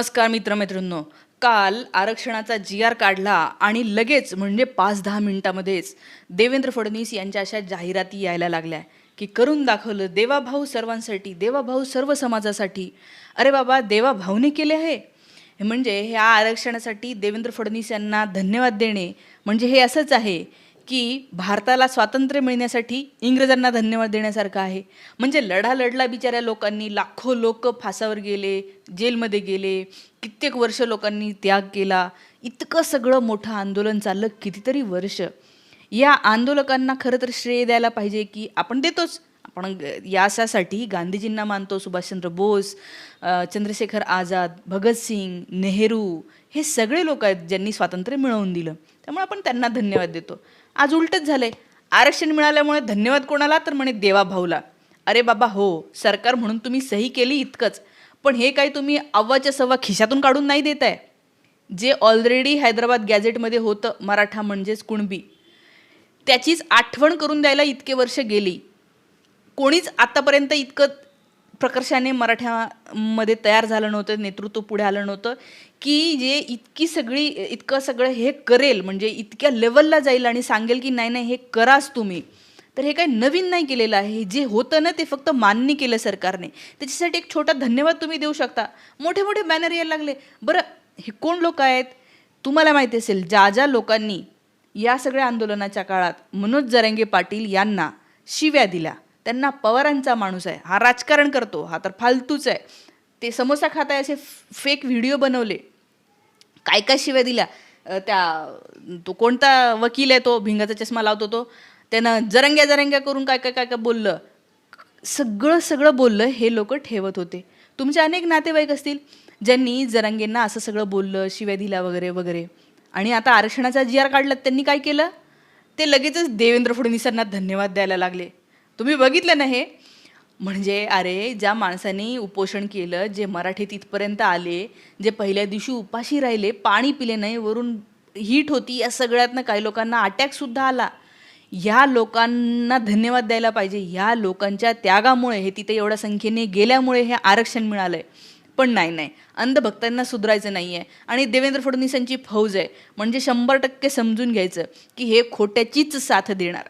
नमस्कार मित्रमैत्रिणींनो. काल आरक्षणाचा जी आर काढला आणि लगेच म्हणजे पाच दहा मिनिटामध्येच देवेंद्र फडणवीस यांच्या अशा जाहिराती यायला लागल्या की करून दाखवलं देवाभाऊ सर्वांसाठी देवाभाऊ सर्व समाजासाठी. अरे बाबा देवाभाऊने केले आहे? हे म्हणजे ह्या आरक्षणासाठी देवेंद्र फडणवीस यांना धन्यवाद देणे म्हणजे हे असंच आहे की भारताला स्वातंत्र्य मिळण्यासाठी इंग्रजांना धन्यवाद देण्यासारखं आहे. म्हणजे लढा लढला बिचाऱ्या लोकांनी लाखो लोक फासावर गेले जेलमध्ये गेले कित्येक वर्ष लोकांनी त्याग केला. इतकं सगळं मोठं आंदोलन चाललं कितीतरी वर्ष. या आंदोलकांना खरं तर श्रेय द्यायला पाहिजे की आपण देतोच. आपण ग- यासाठी गांधीजींना मानतो सुभाषचंद्र बोस चंद्रशेखर आझाद भगतसिंग नेहरू हे सगळे लोक आहेत ज्यांनी स्वातंत्र्य मिळवून दिलं. त्यामुळे आपण त्यांना धन्यवाद देतो. आज उलटच झाले आरक्षण मिळाल्यामुळे धन्यवाद कोणाला? तर म्हणे देवाभाऊला अरे बाबा हो सरकार म्हणून तुम्ही सही केली इतकंच. पण हे काही तुम्ही अव्वाच्या सव्वा खिशातून काढून नाही देत आहे जे ऑलरेडी हैदराबाद गॅझेटमध्ये होतं मराठा म्हणजेच कुणबी त्याचीच आठवण करून द्यायला इतके वर्ष गेली. कोणीच आत्तापर्यंत इतकं प्रकर्षाने मराठ्यामध्ये तयार झालं नव्हतं नेतृत्व पुढे आलं नव्हतं की जे इतकी सगळी इतकं सगळं हे करेल म्हणजे इतक्या लेवलला जाईल आणि सांगेल की नाही नाही हे कराच तुम्ही. तर हे काही नवीन नाही केलेलं आहे. हे जे होतं ना ते फक्त मान्य केलं सरकारने. त्याच्यासाठी एक छोटा धन्यवाद तुम्ही देऊ शकता. मोठे मोठे बॅनर यायला लागले. बरं हे कोण लोक आहेत? तुम्हाला माहिती असेल ज्या ज्या लोकांनी या सगळ्या आंदोलनाच्या काळात मनोज जरांगे पाटील यांना शिव्या दिल्या. त्यांना पवारांचा माणूस आहे. हा राजकारण करतो. हा तर फालतूच आहे. ते समोसा खात आहे असे फेक व्हिडिओ बनवले. काय काय शिव्या दिल्या? त्या तो कोणता वकील आहे तो? भिंगाचा चष्मा लावतो तो. त्यानं जरंग्या जरंग्या करून काय काय काय काय बोललं? सगळं सगळं बोललं हे लोक ठेवत होते. तुमचे अनेक नातेवाईक असतील ज्यांनी जरांगेंना असं सगळं बोललं शिव्या दिल्या वगैरे वगैरे. आणि आता आरक्षणाचा जी आर काढला त्यांनी काय केलं? ते लगेचच देवेंद्र फडणवीसांना धन्यवाद द्यायला लागले. तुम्ही बघितलं ना हे? म्हणजे अरे ज्या माणसाने उपोषण केलं जे मराठीत इथपर्यंत आले जे पहिल्या दिवशी उपाशी राहिले पाणी पिले नाही वरून हीट होती या सगळ्यातनं काही लोकांना अटॅकसुद्धा आला. ह्या लोकांना धन्यवाद द्यायला पाहिजे. ह्या लोकांच्या त्यागामुळे हे तिथे एवढ्या संख्येने गेल्यामुळे हे आरक्षण मिळालं आहे पण नाही नाही. अंधभक्तांना सुधारायचं नाही आहे आणि देवेंद्र फडणवीसांची फौज आहे. म्हणजे शंभर टक्के समजून घ्यायचं की हे खोट्याचीच साथ देणार.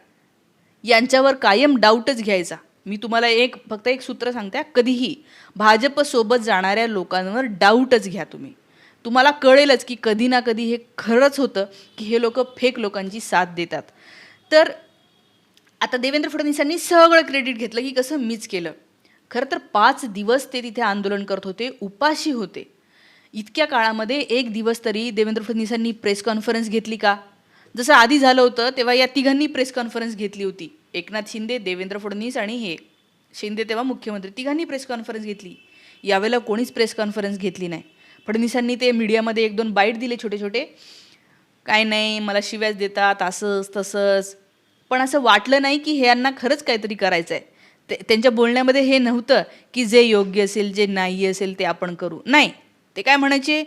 यांच्यावर कायम डाऊटच घ्यायचा. मी तुम्हाला एक फक्त एक सूत्र सांगते कधीही भाजपसोबत जाणाऱ्या लोकांवर डाऊटच घ्या तुम्ही. तुम्हाला कळेलच की कधी ना कधी हे खरंच होतं की हे लोक फेक लोकांची साथ देतात. तर आता देवेंद्र फडणवीसांनी सगळं क्रेडिट घेतलं की कसं मीच केलं. खरं तर पाच दिवस ते तिथे आंदोलन करत होते उपाशी होते. इतक्या काळामध्ये एक दिवस तरी देवेंद्र फडणवीसांनी प्रेस कॉन्फरन्स घेतली का? जसं आधी झालं होतं तेव्हा या तिघांनी प्रेस कॉन्फरन्स घेतली होती. एकनाथ शिंदे देवेंद्र फडणवीस आणि हे. शिंदे तेव्हा मुख्यमंत्री. तिघांनी प्रेस कॉन्फरन्स घेतली. यावेळेला कोणीच प्रेस कॉन्फरन्स घेतली नाही. फडणवीसांनी ते मीडियामध्ये एक दोन बाईट दिले छोटे छोटे काय नाही मला शिव्याच देतात असंच तसंच. पण असं वाटलं नाही की हे यांना खरंच काहीतरी करायचं आहे ते त्यांच्या बोलण्यामध्ये हे नव्हतं की जे योग्य असेल जे नाही असेल ते आपण करू. नाही. ते काय म्हणायचे?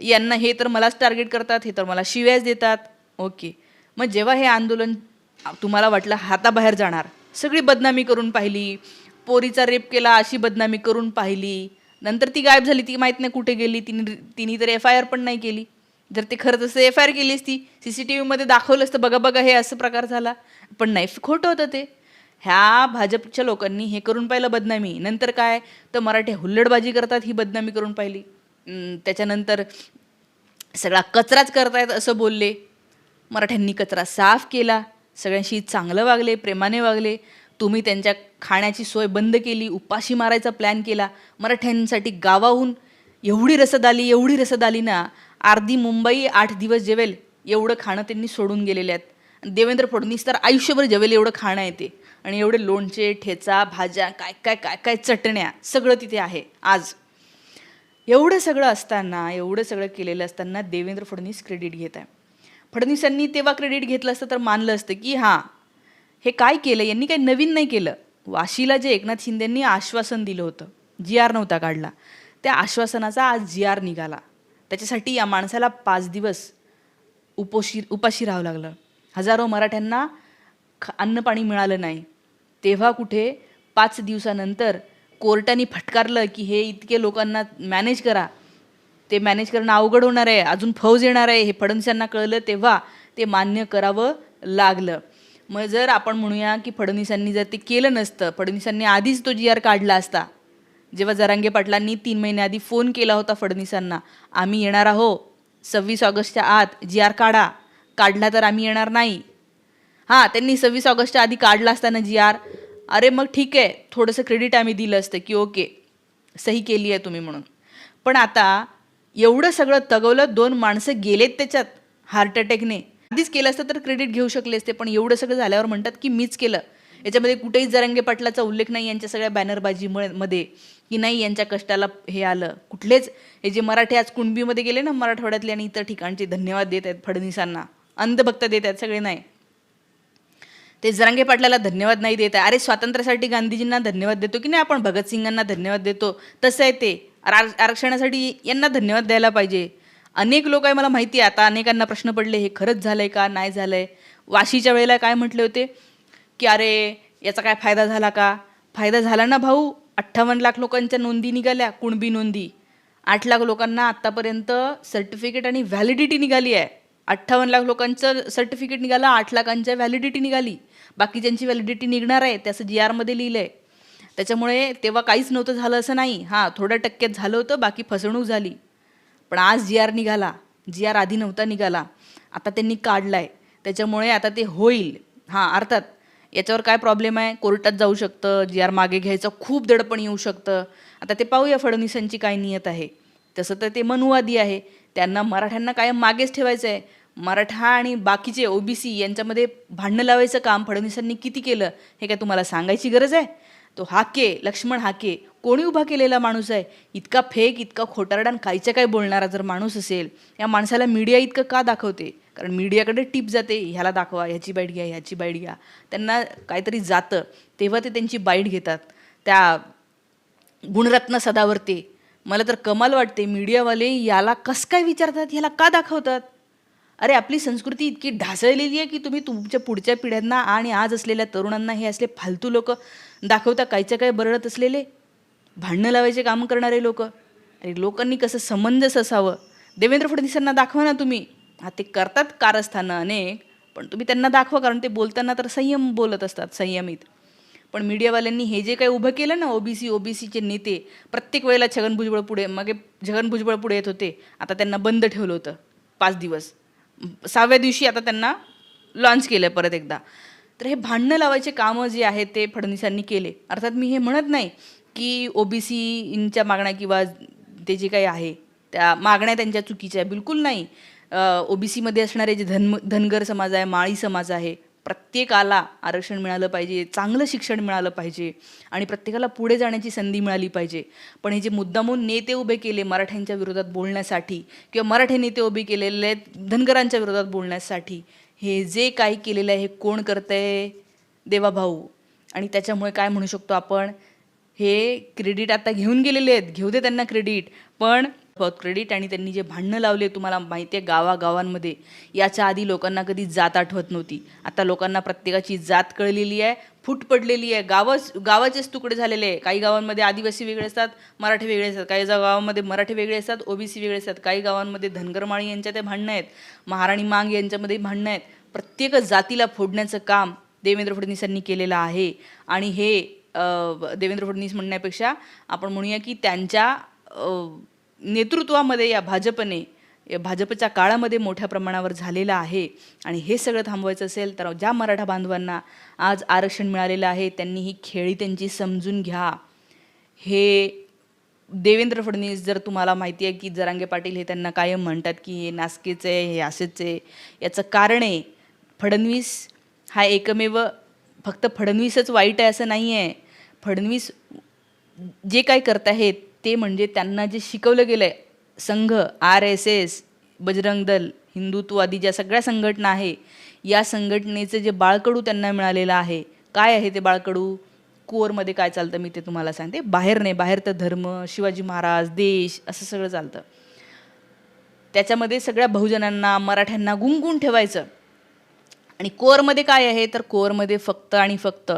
यांना हे तर मलाच टार्गेट करतात हे तर मला शिव्याच देतात. ओके. मग जेव्हा हे आंदोलन तुम्हाला वाटलं हाताबाहेर जाणार सगळी बदनामी करून पाहिली पोरीचा रेप केला अशी बदनामी करून पाहिली नंतर ती गायब झाली ती माहीत नाही कुठे गेली तिने तिने तर एफ आय आर पण नाही केली. जर ते खरं तसं एफ आय आर केली असती सी सी टी व्हीमध्ये दाखवलं असतं बघा बघा हे असं प्रकार झाला. पण नाही खोटं होतं ते. ह्या भाजपच्या लोकांनी हे करून पाहिलं बदनामी. नंतर काय? तर मराठी हुल्लडबाजी करतात ही बदनामी करून पाहिली. त्याच्यानंतर सगळा कचराच करतायत असं बोलले. मराठ्यांनी कचरा साफ केला सगळ्यांशी चांगलं वागले प्रेमाने वागले. तुम्ही त्यांच्या खाण्याची सोय बंद केली उपाशी मारायचा प्लॅन केला. मराठ्यांसाठी गावाहून एवढी रसद आली एवढी रसद आली ना अर्धी मुंबई आठ दिवस जेवेल एवढं खाणं त्यांनी सोडून गेलेले आहेत. देवेंद्र फडणवीस तर आयुष्यभर जेवेल एवढं खाणं येते आणि एवढे लोणचे ठेचा भाज्या काय काय काय काय चटण्या सगळं तिथे आहे आज. एवढं सगळं असताना एवढं सगळं केलेलं असताना देवेंद्र फडणवीस क्रेडिट घेत आहे. फडणवीसांनी तेव्हा क्रेडिट घेतलं असतं तर मानलं असतं की हां हे काय केलं? यांनी काही नवीन नाही केलं. वाशीला जे एकनाथ शिंदेंनी आश्वासन दिलं होतं जी आर नव्हता काढला. त्या आश्वासनाचा आज जी आर निघाला. त्याच्यासाठी या माणसाला पाच दिवस उपोशी उपाशी राहावं लागलं. हजारो मराठ्यांना ख अन्नपाणी मिळालं नाही. तेव्हा कुठे? पाच दिवसानंतर कोर्टाने फटकारलं की हे इतके लोकांना मॅनेज करा. ते मॅनेज करणं अवघड होणार आहे अजून फौज येणार आहे हे फडणवीसांना कळलं तेव्हा ते मान्य करावं लागलं. मग जर आपण म्हणूया की फडणवीसांनी जर ते केलं नसतं फडणवीसांनी आधीच तो जी आर काढला असता. जेव्हा जरांगे पाटलांनी तीन महिन्याआधी फोन केला होता फडणवीसांना आम्ही येणार आहो सव्वीस ऑगस्टच्या आत जी आर काढा काढला तर आम्ही येणार नाही. हां त्यांनी सव्वीस ऑगस्टच्या आधी काढला असताना जी आर अरे मग ठीक आहे थोडंसं क्रेडिट आम्ही दिलं असतं की ओके सही केली आहे तुम्ही म्हणून. पण आता एवढं सगळं तगवलं दोन माणसं गेलेत त्याच्यात हार्ट अटॅकने आधीच केलं असतं तर क्रेडिट घेऊ शकले असते पण एवढं सगळं झाल्यावर म्हणतात की मीच केलं. याच्यामध्ये कुठेही जरंगे पाटलाचा उल्लेख नाही यांच्या सगळ्या बॅनरबाजीमुळे मध्ये की नाही यांच्या कष्टाला हे आलं. कुठलेच हे जे मराठी आज कुणबीमध्ये गेले ना मराठवाड्यातले आणि इतर ठिकाणचे धन्यवाद देत आहेत फडणवीसांना. अंधभक्त देत आहेत सगळे नाही. ते जरांगे पाटलाला धन्यवाद नाही देत आहे. अरे स्वातंत्र्यासाठी गांधीजींना धन्यवाद देतो की नाही? आपण भगतसिंगांना धन्यवाद देतो. तसं आहे ते. आर- आरक्षणासाठी यांना धन्यवाद द्यायला पाहिजे. अनेक लोक आहे मला माहिती आहे आता अनेकांना प्रश्न पडले हे खरंच झालं आहे का नाही झालं आहे वाशीच्या वेळेला काय म्हटले होते? की अरे याचा काय फायदा झाला का? फायदा झाला ना भाऊ अठ्ठावन्न लाख लोकांच्या नोंदी निघाल्या कुणबी नोंदी. आठ लाख लोकांना आत्तापर्यंत सर्टिफिकेट आणि व्हॅलिडिटी निघाली आहे. अठ्ठावन्न लाख लोकांचं सर्टिफिकेट निघालं आठ लाखांच्या व्हॅलिडिटी निघाली. बाकी ज्यांची व्हॅलिडिटी निघणार आहे त्याचं जी आरमध्ये लिहिलं आहे त्याच्यामुळे तेव्हा काहीच नव्हतं झालं असं नाही. हां थोड्या टक्क्यात झालं होतं बाकी फसवणूक झाली. पण आज जी आर निघाला जी आर आधी नव्हता निघाला आता त्यांनी काढला आहे त्याच्यामुळे आता ते होईल. हां अर्थात याच्यावर काय प्रॉब्लेम आहे? कोर्टात जाऊ शकतं जी आर मागे घ्यायचं खूप दडपण येऊ शकतं. आता ते पाहूया फडणवीसांची काय नियत आहे. तसं तर ते मनुवादी आहे. त्यांना मराठ्यांना कायम मागेच ठेवायचं आहे मराठा आणि बाकीचे ओबीसी यांच्यामध्ये भांडणं लावायचं काम फडणवीसांनी किती केलं हे काय तुम्हाला सांगायची गरज आहे? तो हाके लक्ष्मण हाके. कोणी उभा केलेला माणूस आहे? इतका फेक इतका खोटारडान काहीच्या काय बोलणारा जर माणूस असेल या माणसाला मीडिया इतकं का दाखवते? कारण मीडियाकडे टिप जाते ह्याला दाखवा ह्याची बाईट घ्या ह्याची बाईट घ्या. त्यांना काहीतरी जातं तेव्हा ते त्यांची बाईट घेतात. त्या गुणरत्न सदावरते. मला तर कमाल वाटते मीडियावाले याला कसं काय विचारतात ह्याला का दाखवतात? अरे आपली संस्कृती इतकी ढासळलेली आहे की तुम्ही तुमच्या पुढच्या पिढ्यांना आणि आज असलेल्या तरुणांना हे असले फालतू लोक दाखवता कायच्या काय बरळत असलेले? भांडणं लावायचे काम करणारे लोक? अरे लोकांनी कसं समंजस असावं देवेंद्र फडणवीसांना दाखवा ना तुम्ही. हा ते करतात कारस्थानं अनेक पण तुम्ही त्यांना दाखवा कारण ते बोलताना तर संयम बोलत असतात संयमित. पण मीडियावाल्यांनी हे जे काही उभं केलं ना ओबीसी ओबीसीचे नेते प्रत्येक वेळेला छगन भुजबळ पुढे मागे छगन भुजबळ पुढे येत होते. आता त्यांना बंद ठेवलं होतं. पाच दिवस. सहाव्या दिवशी आता त्यांना लॉन्च केलं परत एकदा. तर हे भांडणं लावायचे कामं जे आहेत ते फडणवीसांनी केले. अर्थात मी हे म्हणत नाही की ओबीसीच्या मागण्या किंवा ते जे काही आहे त्या मागण्या त्यांच्या चुकीच्या आहे बिलकुल नाही. ओबीसीमध्ये असणारे जे धन धनगर समाज आहे माळी समाज आहे प्रत्येकाला आरक्षण मिळालं पाहिजे चांगलं शिक्षण मिळालं पाहिजे आणि प्रत्येकाला पुढे जाण्याची संधी मिळाली पाहिजे. पण हे जे मुद्दामून नेते उभे केले मराठ्यांच्या विरोधात बोलण्यासाठी किंवा मराठी नेते उभे केलेले आहेत धनगरांच्या विरोधात बोलण्यासाठी हे जे काही केलेलं आहे हे कोण करतंय? देवाभाऊ. आणि त्याच्यामुळे काय म्हणू शकतो आपण? हे क्रेडिट आता घेऊन गेलेले आहेत. घेऊ दे त्यांना क्रेडिट. पण क्रेडिट आणि त्यांनी जे भांडणं लावले तुम्हाला माहिती आहे गावागावांमध्ये याच्या आधी लोकांना कधी जात आठवत नव्हती. आता लोकांना प्रत्येकाची जात कळलेली आहे फूट पडलेली आहे. गावच गावाचेच तुकडे झालेले आहे. काही गावांमध्ये आदिवासी वेगळे असतात मराठी वेगळे असतात. काही गावांमध्ये मराठी वेगळे असतात ओबीसी वेगळे असतात. काही गावांमध्ये धनगरमाळी यांच्या ते भांडणं आहेत. महाराणी मांग यांच्यामध्ये भांडणं आहेत. प्रत्येक जातीला फोडण्याचं काम देवेंद्र फडणवीसांनी केलेलं आहे. आणि हे देवेंद्र फडणवीस म्हणण्यापेक्षा आपण म्हणूया की त्यांच्या नेतृत्वामध्ये या भाजपने या भाजपच्या काळामध्ये मोठ्या प्रमाणावर झालेलं आहे आणि हे सगळं थांबवायचं असेल तर ज्या मराठा बांधवांना आज आरक्षण मिळालेलं आहे त्यांनी ही खेळी त्यांची समजून घ्या. हे देवेंद्र फडणवीस जर तुम्हाला माहिती आहे की जरांगे पाटील हे त्यांना कायम म्हणतात की हे नासकेचं आहे हे असेच आहे याचं कारण आहे फडणवीस हा एकमेव फक्त फडणवीसच वाईट आहे असं नाही आहे फडणवीस जे काय करत आहेत ते म्हणजे त्यांना जे शिकवलं गेलं आहे संघ R S S Bajrang Dal हिंदुत्ववादी ज्या सगळ्या संघटना आहे या संघटनेचं जे बाळकडू त्यांना मिळालेलं आहे काय आहे ते बाळकडू? कोअरमध्ये काय चालतं मी ते तुम्हाला सांगते. बाहेर नाही बाहेर तर धर्म शिवाजी महाराज देश असं सगळं चालतं. त्याच्यामध्ये सगळ्या बहुजनांना मराठ्यांना गुंगून ठेवायचं. आणि कोअरमध्ये काय आहे तर कोअरमध्ये फक्त आणि फक्त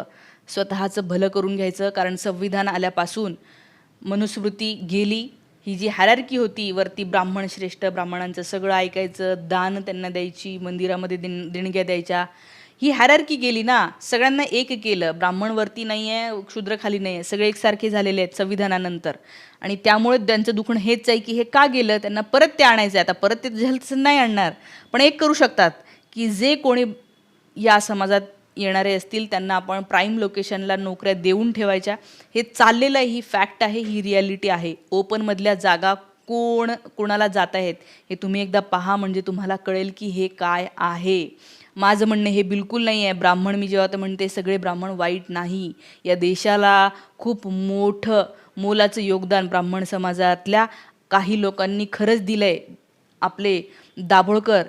स्वतःचं भलं करून घ्यायचं कारण संविधान आल्यापासून मनुस्मृती गेली ही जी हॅरार्की होती वरती ब्राह्मण श्रेष्ठ ब्राह्मणांचं सगळं ऐकायचं दान त्यांना द्यायची मंदिरामध्ये देण देणग्या द्यायच्या ही हॅरार्की गेली ना सगळ्यांना एक केलं. ब्राह्मण वरती नाही आहे क्षुद्रखाली नाही आहे सगळे एकसारखे झालेले आहेत संविधानानंतर. आणि त्यामुळे त्यांचं दुखणं हेच आहे की हे का गेलं? त्यांना परत ते आणायचं आहे आता परत ते झालं नाही आणणार. पण एक करू शकतात की जे कोणी या समाजात येणारे असतील त्यांना आपण प्राईम लोकेशनला नोकऱ्या देऊन ठेवायच्या. हे चाललेलं आहे ही फॅक्ट आहे ही रियालिटी आहे. ओपनमधल्या जागा कोण कोणाला जात आहेत हे तुम्ही एकदा पहा म्हणजे तुम्हाला कळेल की हे काय आहे. माझं म्हणणं हे बिलकुल नाही आहे. ब्राह्मण मी जेव्हा तर म्हणते सगळे ब्राह्मण वाईट नाही. या देशाला खूप मोठं मोलाचं योगदान ब्राह्मण समाजातल्या काही लोकांनी खरंच दिलं आहे आपले दाभोळकर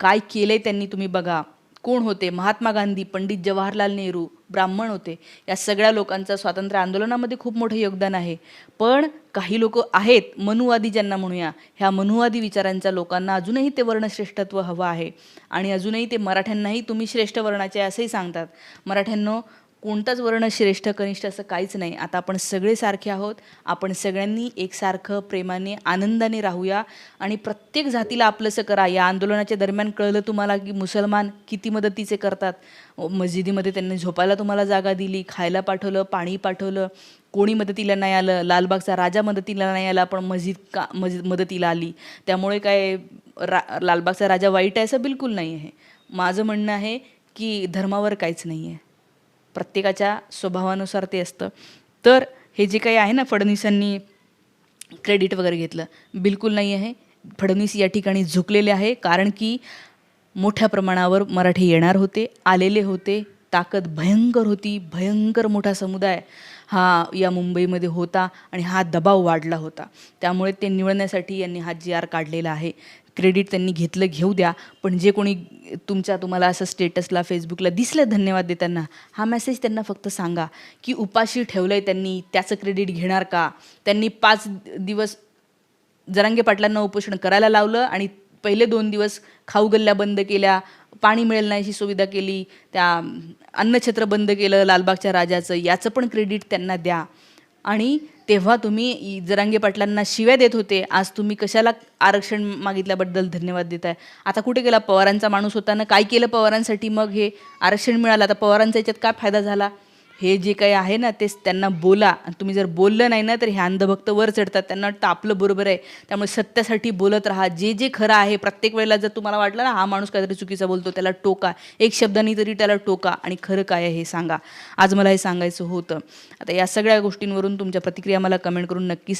काय केलं आहे त्यांनी तुम्ही बघा. कोण होते? महात्मा गांधी पंडित जवाहरलाल नेहरू ब्राह्मण होते. या सगळ्या लोकांचं स्वातंत्र्य आंदोलनामध्ये खूप मोठं योगदान आहे. पण काही लोक आहेत मनुवादी ज्यांना म्हणूया ह्या मनुवादी विचारांच्या लोकांना अजूनही ते वर्णश्रेष्ठत्व हवं आहे. आणि अजूनही ते मराठ्यांनाही तुम्ही श्रेष्ठ वर्णाचे असंही सांगतात. मराठ्यांनो कोणताच वर्ण श्रेष्ठ कनिष्ठ असं काहीच नाही. आता आपण सगळे सारखे आहोत. आपण सगळ्यांनी एकसारखं प्रेमाने आनंदाने राहूया. आणि प्रत्येक जातीला आपलंसं करा. या आंदोलनाच्या दरम्यान कळलं तुम्हाला की मुसलमान किती मदतीचे करतात. मस्जिदीमध्ये त्यांनी झोपायला तुम्हाला जागा दिली खायला पाठवलं पाणी पाठवलं. कोणी मदतीला नाही आलं. लालबागचा राजा मदतीला नाही आला पण मस्जिद का मस्जिद मदतीला आली. त्यामुळे काय रा लालबागचा राजा वाईट आहे असं बिलकुल नाही आहे. माझं म्हणणं आहे की धर्मावर काहीच नाही आहे. प्रत्येकाच्या स्वभावानुसार ते असतं. तर हे जे काही आहे ना फडणवीसांनी क्रेडिट वगैरे घेतलं बिलकुल नाही आहे. फडणवीस या ठिकाणी झुकलेले आहे कारण की मोठ्या प्रमाणावर मराठी येणार होते आलेले होते. ताकद भयंकर होती भयंकर मोठा समुदाय हा या मुंबईमध्ये होता आणि हा दबाव वाढला होता. त्यामुळे ते निवडण्यासाठी यांनी हा जी आर काढलेला आहे. क्रेडिट त्यांनी घेतलं घेऊ द्या. पण जे कोणी तुमच्या तुम्हाला असं स्टेटसला फेसबुकला दिसलं धन्यवाद देताना हा मेसेज त्यांना फक्त सांगा की उपाशी ठेवलं आहे त्यांनी त्याचं क्रेडिट घेणार का? त्यांनी पाच दिवस जरांगे पाटलांना उपोषण करायला लावलं आणि पहिले दोन दिवस खाऊ गल्ल्या बंद केल्या पाणी मिळेल नाही अशी सुविधा केली त्या अन्नछत्र बंद केलं लालबागच्या राजाचं याचं पण क्रेडिट त्यांना द्या. आणि तेव्हा तुम्ही जरांगे पाटलांना शिव्या देत होते. आज तुम्ही कशाला आरक्षण मागितल्याबद्दल धन्यवाद देत आहे आता कुठे गेला? पवारांचा माणूस होताना काय केलं पवारांसाठी? मग हे आरक्षण मिळालं. आता पवारांचा याच्यात काय फायदा झाला? हे जे काही आहे ना तेच त्यांना बोला. आणि तुम्ही जर बोललं नाही ना तर हे अंधभक्त वर चढतात. त्यांना वाटतं आपलं बरोबर आहे. त्यामुळे सत्यासाठी बोलत राहा. जे जे खरं आहे प्रत्येक वेळेला जर तुम्हाला वाटलं ना हा माणूस काहीतरी चुकीचा बोलतो त्याला टोका. एक शब्दानी तरी त्याला टोका. आणि खरं काय आहे हे सांगा. आज मला हे सांगायचं होतं. आता या सगळ्या गोष्टींवरून तुमच्या प्रतिक्रिया मला कमेंट करून नक्की सांगा.